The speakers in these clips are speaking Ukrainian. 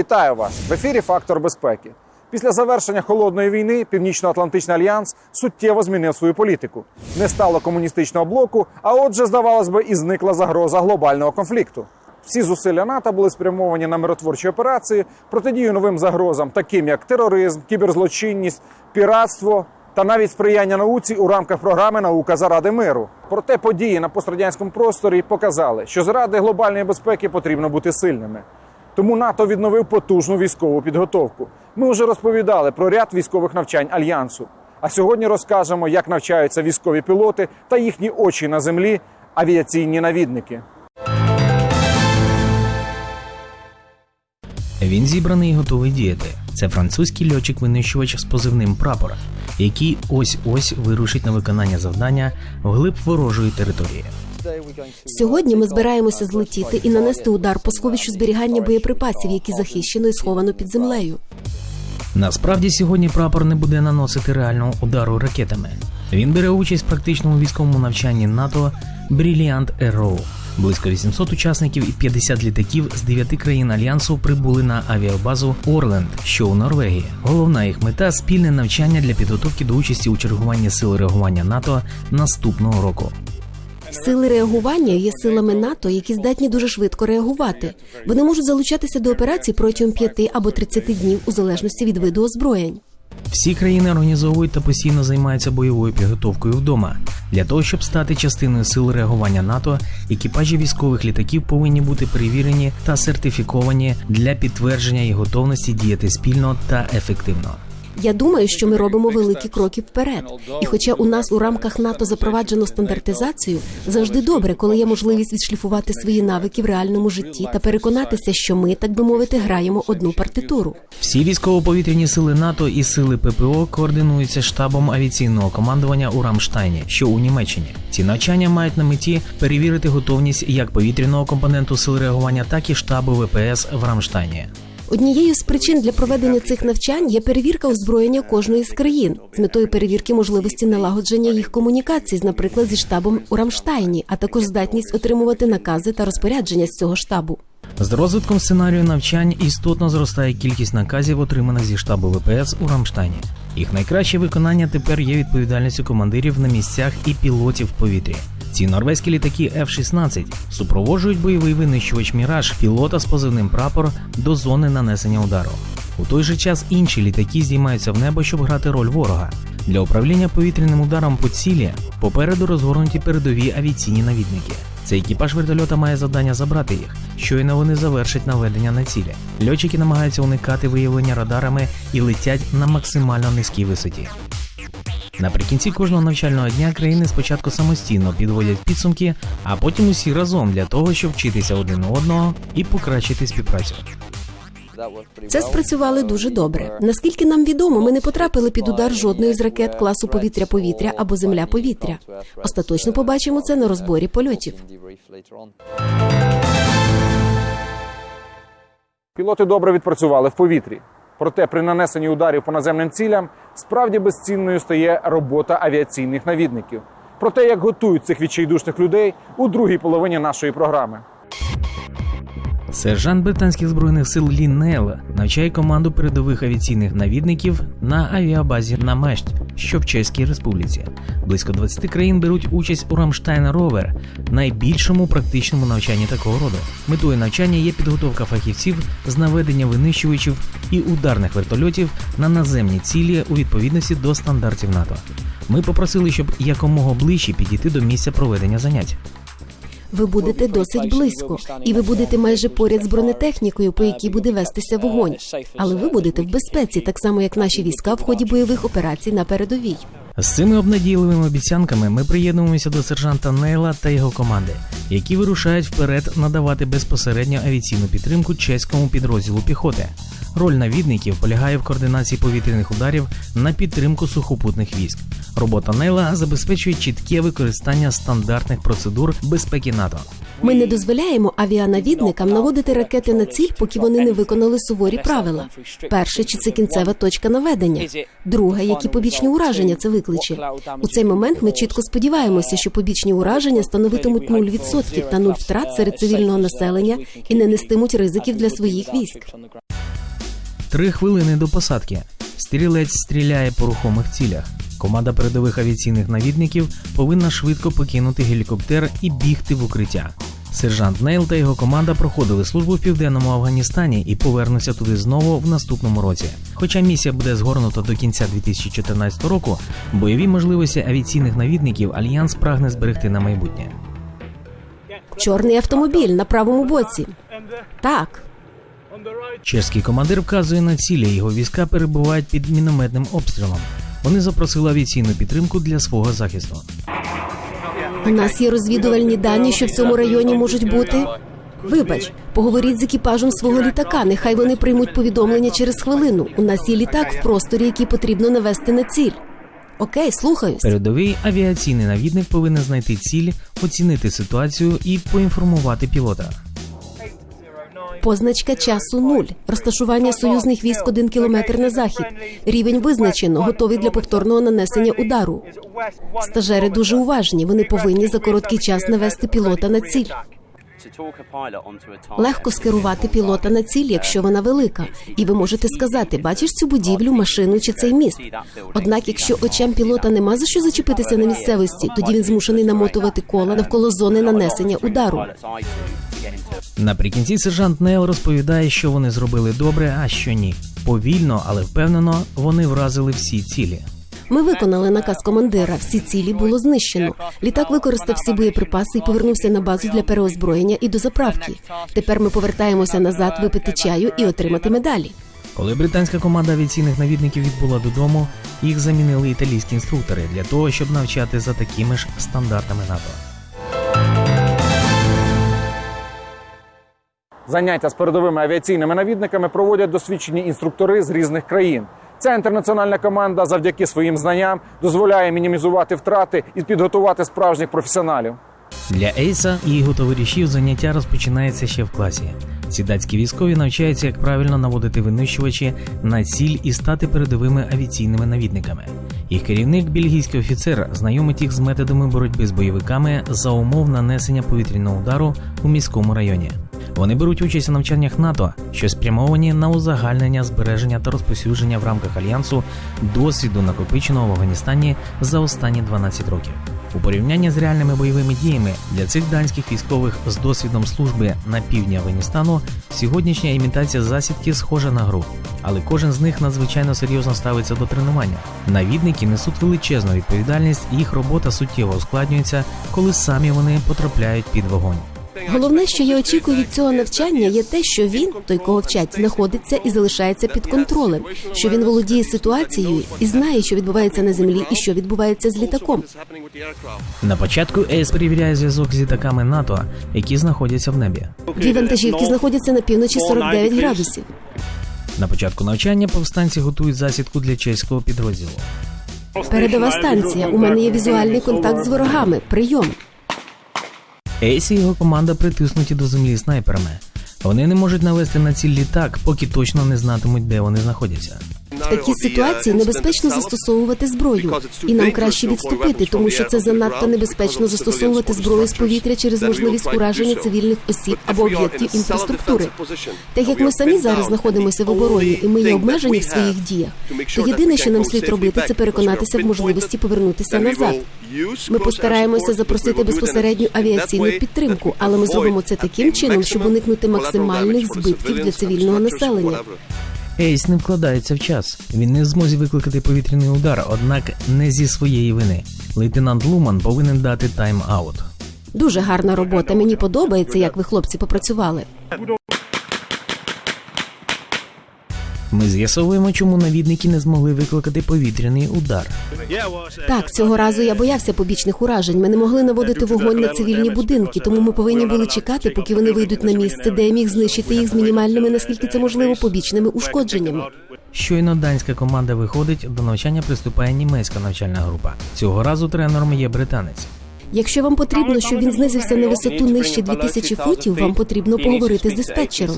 Вітаю вас в ефірі Фактор безпеки. Після завершення холодної війни Північно-Атлантичний альянс суттєво змінив свою політику. Не стало комуністичного блоку, а отже, здавалось би, і зникла загроза глобального конфлікту. Всі зусилля НАТО були спрямовані на миротворчі операції, протидію новим загрозам, таким як тероризм, кіберзлочинність, піратство та навіть сприяння науці у рамках програми Наука заради миру. Проте події на пострадянському просторі показали, що заради глобальної безпеки потрібно бути сильними. Тому НАТО відновив потужну військову підготовку. Ми вже розповідали про ряд військових навчань альянсу. А сьогодні розкажемо, як навчаються військові пілоти та їхні очі на землі авіаційні навідники. Він зібраний і готовий діяти. Це французький льотчик-винищувач з позивним прапор, який ось ось вирушить на виконання завдання вглиб ворожої території. Сьогодні ми збираємося злетіти і нанести удар по сховищу зберігання боєприпасів, які захищено і сховано під землею. Насправді сьогодні прапор не буде наносити реального удару ракетами. Він бере участь в практичному військовому навчанні НАТО Brilliant Arrow. Близько 800 учасників і 50 літаків з 9 країн альянсу прибули на авіабазу Орленд, що у Норвегії. Головна їх мета спільне навчання для підготовки до участі у чергуванні сил реагування НАТО наступного року. Сили реагування є силами НАТО, які здатні дуже швидко реагувати. Вони можуть залучатися до операцій протягом 5 або 30 днів у залежності від виду озброєнь. Всі країни організовують та постійно займаються бойовою підготовкою вдома. Для того, щоб стати частиною сил реагування НАТО, екіпажі військових літаків повинні бути перевірені та сертифіковані для підтвердження їх готовності діяти спільно та ефективно. Я думаю, що ми робимо великі кроки вперед. І хоча у нас у рамках НАТО запроваджено стандартизацію, завжди добре, коли є можливість відшліфувати свої навики в реальному житті та переконатися, що ми, так би мовити, граємо одну партитуру. Всі військово-повітряні сили НАТО і сили ППО координуються штабом авіаційного командування у Рамштайні, що у Німеччині. Ці навчання мають на меті перевірити готовність як повітряного компоненту сил реагування, так і штабу ВПС в Рамштайні. Однією з причин для проведення цих навчань є перевірка озброєння кожної з країн з метою перевірки можливості налагодження їх комунікацій, наприклад, зі штабом у Рамштайні, а також здатність отримувати накази та розпорядження з цього штабу. З розвитком сценарію навчань істотно зростає кількість наказів, отриманих зі штабу ВПС у Рамштайні. Їх найкраще виконання тепер є відповідальністю командирів на місцях і пілотів в повітрі. Ці норвезькі літаки F-16 супроводжують бойовий винищувач Міраж пілота з позивним прапор до зони нанесення удару. У той же час інші літаки здіймаються в небо, щоб грати роль ворога. Для управління повітряним ударом по цілі попереду розгорнуті передові авіаційні навідники. Цей екіпаж вертольота має завдання забрати їх. Щойно вони завершать наведення на цілі. Льотчики намагаються уникати виявлення радарами і летять на максимально низькій висоті. Наприкінці кожного навчального дня країни спочатку самостійно підводять підсумки, а потім усі разом для того, щоб вчитися один у одного і покращити співпрацю. Це спрацювали дуже добре. Наскільки нам відомо, ми не потрапили під удар жодної з ракет класу повітря-повітря або земля-повітря. Остаточно побачимо це на розборі польотів. Пілоти добре відпрацювали в повітрі. Проте при нанесенні ударів по наземним цілям справді безцінною стає робота авіаційних навідників. Про те, як готують цих відчайдушних людей у другій половині нашої програми. Сержант британських збройних сил Лі Нейл навчає команду передових авіаційних навідників на авіабазі на Мешт, що в Чеській Республіці. Близько 20 країн беруть участь у Рамштайн Ровер, найбільшому практичному навчанні такого роду. Метою навчання є підготовка фахівців з наведення винищувачів і ударних вертольотів на наземні цілі у відповідності до стандартів НАТО. Ми попросили, щоб якомога ближче підійти до місця проведення занять. Ви будете досить близько, і ви будете майже поряд з бронетехнікою, по якій буде вестися вогонь. Але ви будете в безпеці, так само як наші війська в ході бойових операцій на передовій. З цими обнадійливими обіцянками ми приєднуємося до сержанта Нейла та його команди, які вирушають вперед надавати безпосередньо авіаційну підтримку чеському підрозділу піхоти. Роль навідників полягає в координації повітряних ударів на підтримку сухопутних військ. Робота Нейла забезпечує чітке використання стандартних процедур безпеки НАТО. Ми не дозволяємо авіанавідникам наводити ракети на ціль, поки вони не виконали суворі правила. Перше, чи це кінцева точка наведення. Друге, які побічні ураження це викличе. У цей момент ми чітко сподіваємося, що побічні ураження становитимуть 0% та 0 втрат серед цивільного населення і не нестимуть ризиків для своїх військ. Три хвилини до посадки. Стрілець стріляє по рухомих цілях. Команда передових авіаційних навідників повинна швидко покинути гелікоптер і бігти в укриття. Сержант Нейл та його команда проходили службу в південному Афганістані і повернуться туди знову в наступному році. Хоча місія буде згорнута до кінця 2014 року, бойові можливості авіаційних навідників альянс прагне зберегти на майбутнє. Чорний автомобіль на правому боці. Так, Чеський командир вказує на цілі. Його війська перебувають під мінометним обстрілом. Вони запросили авіаційну підтримку для свого захисту. у нас є розвідувальні дані, що в цьому районі можуть бути. Вибач, поговоріть з екіпажем свого літака. Нехай вони приймуть повідомлення через хвилину. У нас є літак в просторі, який потрібно навести на ціль. Окей, слухаюсь. Передовий авіаційний навідник повинен знайти ціль, оцінити ситуацію і поінформувати пілота. Позначка часу нуль. Розташування союзних військ один кілометр на захід. Рівень визначено, готовий для повторного нанесення удару. Стажери дуже уважні. Вони повинні за короткий час навести пілота на ціль. Легко скерувати пілота на ціль, якщо вона велика, і ви можете сказати: бачиш цю будівлю, машину чи цей міст. Однак, якщо очам пілота нема за що зачепитися на місцевості, тоді він змушений намотувати кола навколо зони нанесення удару. Наприкінці сержант Нейл розповідає, що вони зробили добре, а що ні. Повільно, але впевнено, вони вразили всі цілі. Ми виконали наказ командира. Всі цілі було знищено. Літак використав всі боєприпаси і повернувся на базу для переозброєння і до заправки. Тепер ми повертаємося назад випити чаю і отримати медалі. Коли британська команда авіаційних навідників відбула додому, їх замінили італійські інструктори для того, щоб навчати за такими ж стандартами НАТО. Заняття з передовими авіаційними навідниками проводять досвідчені інструктори з різних країн. Ця інтернаціональна команда завдяки своїм знанням дозволяє мінімізувати втрати і підготувати справжніх професіоналів. Для Ейса і його товаришів заняття розпочинається ще в класі. Ці датські військові навчаються, як правильно наводити винищувачі на ціль і стати передовими авіаційними навідниками. Їх керівник, бельгійський офіцер, знайомить їх з методами боротьби з бойовиками за умов нанесення повітряного удару у міському районі. Вони беруть участь у навчаннях НАТО, що спрямовані на узагальнення, збереження та розповсюдження в рамках альянсу досвіду, накопиченого в Афганістані за останні 12 років. У порівнянні з реальними бойовими діями для цих данських військових з досвідом служби на півдні Афганістану сьогоднішня імітація засідки схожа на гру, але кожен з них надзвичайно серйозно ставиться до тренування. Навідники несуть величезну відповідальність, і їх робота суттєво ускладнюється, коли самі вони потрапляють під вогонь. Головне, що я очікую від цього навчання, є те, що він, той кого вчать, знаходиться і залишається під контролем, що він володіє ситуацією і знає, що відбувається на землі і що відбувається з літаком. На початку Ейс перевіряє зв'язок з літаками НАТО, які знаходяться в небі. Дві вантажівки знаходяться на півночі 49 градусів. На початку навчання повстанці готують засідку для чеського підрозділу. Передова станція. У мене є візуальний контакт з ворогами. Прийом. Ейс і його команда притиснуті до землі снайперами. Вони не можуть навести на ціль літак, поки точно не знатимуть, де вони знаходяться. В такій ситуації небезпечно застосовувати зброю, і нам краще відступити, тому що це занадто небезпечно застосовувати зброю з повітря через можливість ураження цивільних осіб або об'єктів інфраструктури. Так як ми самі зараз знаходимося в обороні і ми є обмежені в своїх діях, то єдине, що нам слід робити, це переконатися в можливості повернутися назад. Ми постараємося запросити безпосередню авіаційну підтримку, але ми зробимо це таким чином, щоб уникнути максимальних збитків для цивільного населення. Ейс не вкладається в час. Він не в змозі викликати повітряний удар, однак не зі своєї вини. Лейтенант Луман повинен дати тайм-аут. Дуже гарна робота. Мені подобається, як ви хлопці попрацювали. Ми з'ясовуємо, чому навідники не змогли викликати повітряний удар. Так, цього разу я боявся побічних уражень. Ми не могли наводити вогонь на цивільні будинки, тому ми повинні були чекати, поки вони вийдуть на місце, де я міг знищити їх з мінімальними, наскільки це можливо, побічними ушкодженнями. Щойно данська команда виходить, до навчання приступає німецька навчальна група. Цього разу тренером є британець. Якщо вам потрібно, щоб він знизився на висоту нижче 2000 футів, вам потрібно поговорити з диспетчером.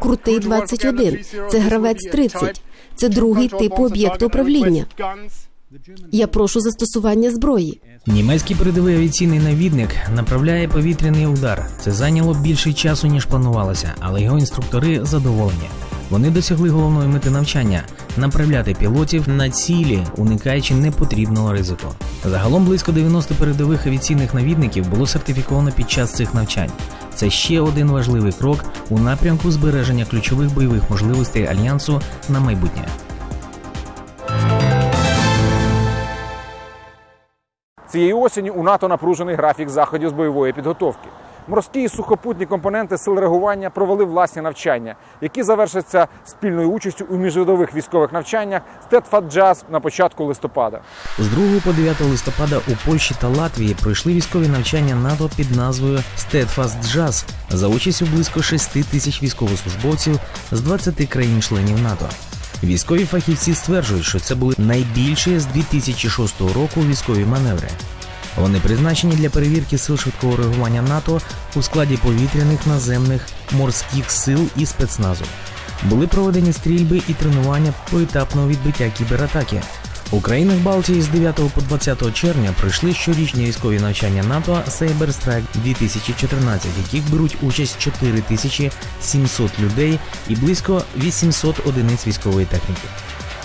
Крутий 21. Це гравець 30. Це другий тип об'єкту управління. Я прошу застосування зброї. Німецький передовий авіаційний навідник направляє повітряний удар. Це зайняло більше часу ніж планувалося, але його інструктори задоволені. Вони досягли головної мети навчання направляти пілотів на цілі, уникаючи непотрібного ризику. Загалом близько 90 передових авіаційних навідників було сертифіковано під час цих навчань. Це ще один важливий крок у напрямку збереження ключових бойових можливостей альянсу на майбутнє. Цієї осені у НАТО напружений графік заходів з бойової підготовки. Морські і сухопутні компоненти сил реагування провели власні навчання, які завершаться спільною участю у міжвидових військових навчаннях Стетфат-Джаз на початку листопада. З 2 по 9 листопада у Польщі та Латвії пройшли військові навчання НАТО під назвою Jazz за участю близько 6 тисяч військовослужбовців з 20 країн-членів НАТО. Військові фахівці стверджують, що це були найбільші з 2006 року військові маневри. Вони призначені для перевірки сил швидкого реагування НАТО у складі повітряних, наземних, морських сил і спецназу. Були проведені стрільби і тренування поетапного відбиття кібератаки. У країнах Балтії з 9 по 20 червня пройшли щорічні військові навчання НАТО Cyber Strike 2014, в яких беруть участь 4700 людей і близько 800 одиниць військової техніки.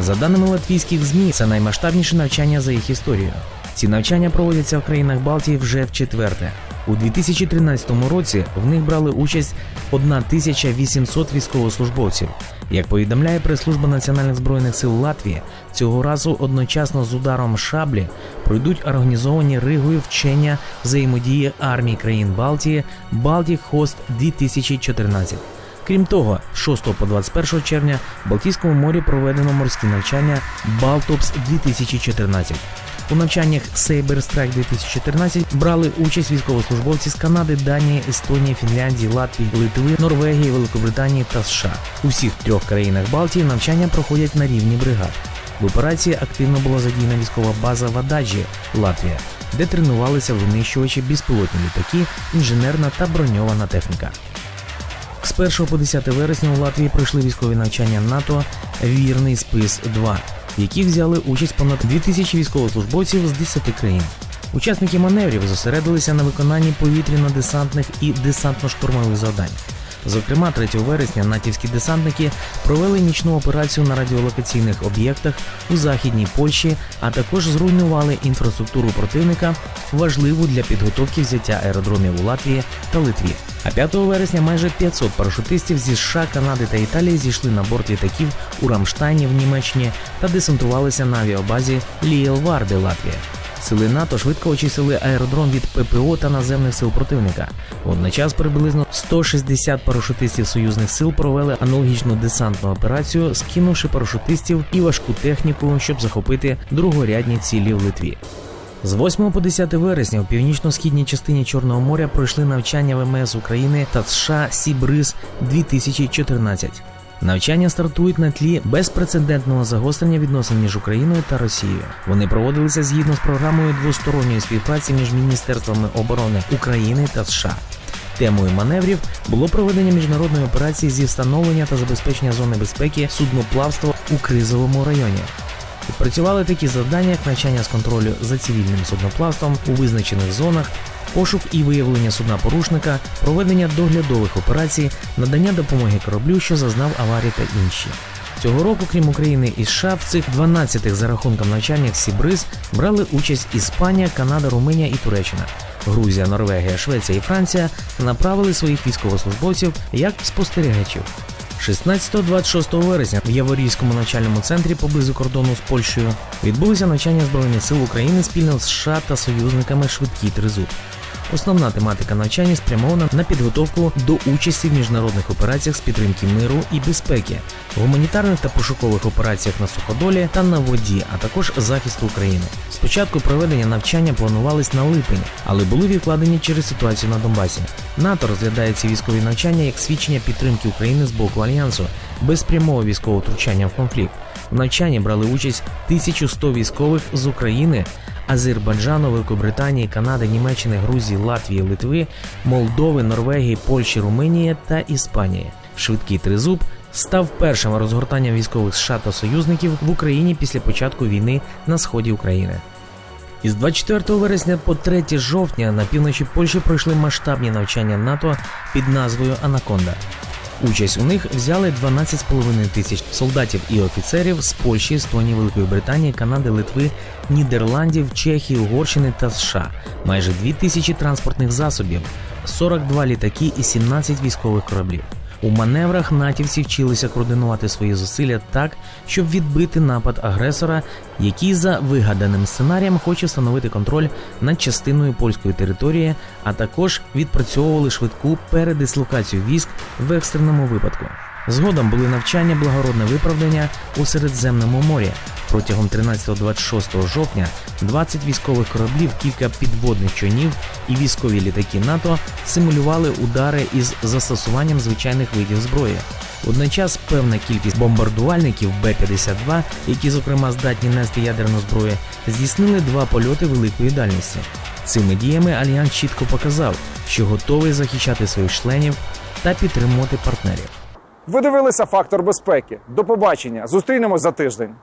За даними латвійських ЗМІ, це наймасштабніше навчання за їх історією. Ці навчання проводяться в країнах Балтії вже в четверте. У 2013 році в них брали участь 1800 військовослужбовців. Як повідомляє прес-служба Національних збройних сил Латвії, цього разу одночасно з ударом шаблі пройдуть організовані Ригою вчення взаємодії армій країн Балтії Baltic Host 2014. Крім того, з 6 по 21 червня в Балтійському морі проведено морські навчання Балтопс 2014. У навчаннях Strike 2014 брали участь військовослужбовці з Канади, Данії, Естонії, Фінляндії, Латвії, Литви, Норвегії, Великобританії та США. У всіх трьох країнах Балтії навчання проходять на рівні бригад. В операції активно була задіяна військова база в Ададжі, Латвія, де тренувалися винищувачі безпілотні літаки, інженерна та броньована техніка. З 1 по 10 вересня у Латвії пройшли військові навчання НАТО Вірний спис 2 в яких взяли участь понад 2000 військовослужбовців з 10 країн. Учасники маневрів зосередилися на виконанні повітряно-десантних і десантно-штурмових завдань. Зокрема, 3 вересня натівські десантники провели нічну операцію на радіолокаційних об'єктах у західній Польщі, а також зруйнували інфраструктуру противника, важливу для підготовки взяття аеродромів у Латвії та Литві. А 5 вересня майже 500 парашутистів зі США, Канади та Італії зійшли на борт літаків у Рамштайні в Німеччині та десантувалися на авіабазі Лієлварди, Латвія. Сили НАТО швидко очистили аеродром від ППО та наземних сил противника. Водночас приблизно 160 парашутистів союзних сил провели аналогічну десантну операцію, скинувши парашутистів і важку техніку, щоб захопити другорядні цілі в Литві. З 8 по 10 вересня у північно-східній частині Чорного моря пройшли навчання ВМС України та США Сібриз 2014. Навчання стартують на тлі безпрецедентного загострення відносин між Україною та Росією. Вони проводилися згідно з програмою двосторонньої співпраці між міністерствами оборони України та США. Темою маневрів було проведення міжнародної операції зі встановлення та забезпечення зони безпеки судноплавства у кризовому районі. Відпрацювали такі завдання, як навчання з контролю за цивільним судноплавством у визначених зонах, пошук і виявлення судна порушника, проведення доглядових операцій, надання допомоги кораблю, що зазнав аварії та інші. Цього року, крім України і США, в цих 12 за рахунком навчаннях Сібриз брали участь Іспанія, Канада, Румунія і Туреччина. Грузія, Норвегія, Швеція і Франція направили своїх військовослужбовців як спостерігачів. 16-26 вересня в Яворівському навчальному центрі поблизу кордону з Польщею відбулися навчання Збройних сил України спільно з США та союзниками Швидкий Тризуб. Основна тематика навчання спрямована на підготовку до участі в міжнародних операціях з підтримки миру і безпеки, гуманітарних та пошукових операціях на суходолі та на воді, а також захисту України. Спочатку проведення навчання планувались на липень, але були відкладені через ситуацію на Донбасі. НАТО розглядає ці військові навчання як свідчення підтримки України з боку альянсу без прямого військового втручання в конфлікт. В навчанні брали участь 1100 військових з України. Азербайджану, Великобританії, Канади, Німеччини, Грузії, Латвії, Литви, Молдови, Норвегії, Польщі, Румунії та Іспанії. Швидкий тризуб став першим розгортанням військових США та союзників в Україні після початку війни на сході України. Із 24 вересня по 3 жовтня на півночі Польщі пройшли масштабні навчання НАТО під назвою Анаконда. Участь у них взяли 12,5 тисяч солдатів і офіцерів з Польщі, Естонії, Великої Британії, Канади, Литви, Нідерландів, Чехії, Угорщини та США, майже 2 тисячі транспортних засобів, 42 літаки і 17 військових кораблів. У маневрах натівці вчилися координувати свої зусилля так, щоб відбити напад агресора, який за вигаданим сценарієм хоче встановити контроль над частиною польської території, а також відпрацьовували швидку передислокацію військ в екстреному випадку. Згодом були навчання благородне виправдання у Середземному морі. Протягом 13-26 жовтня 20 військових кораблів, кілька підводних човнів і військові літаки НАТО симулювали удари із застосуванням звичайних видів зброї. Водночас певна кількість бомбардувальників Б-52, які зокрема здатні нести ядерну зброю, здійснили два польоти великої дальності. Цими діями альянс чітко показав, що готовий захищати своїх членів та підтримувати партнерів. Ви дивилися фактор безпеки. До побачення. Зустрінемось за тиждень.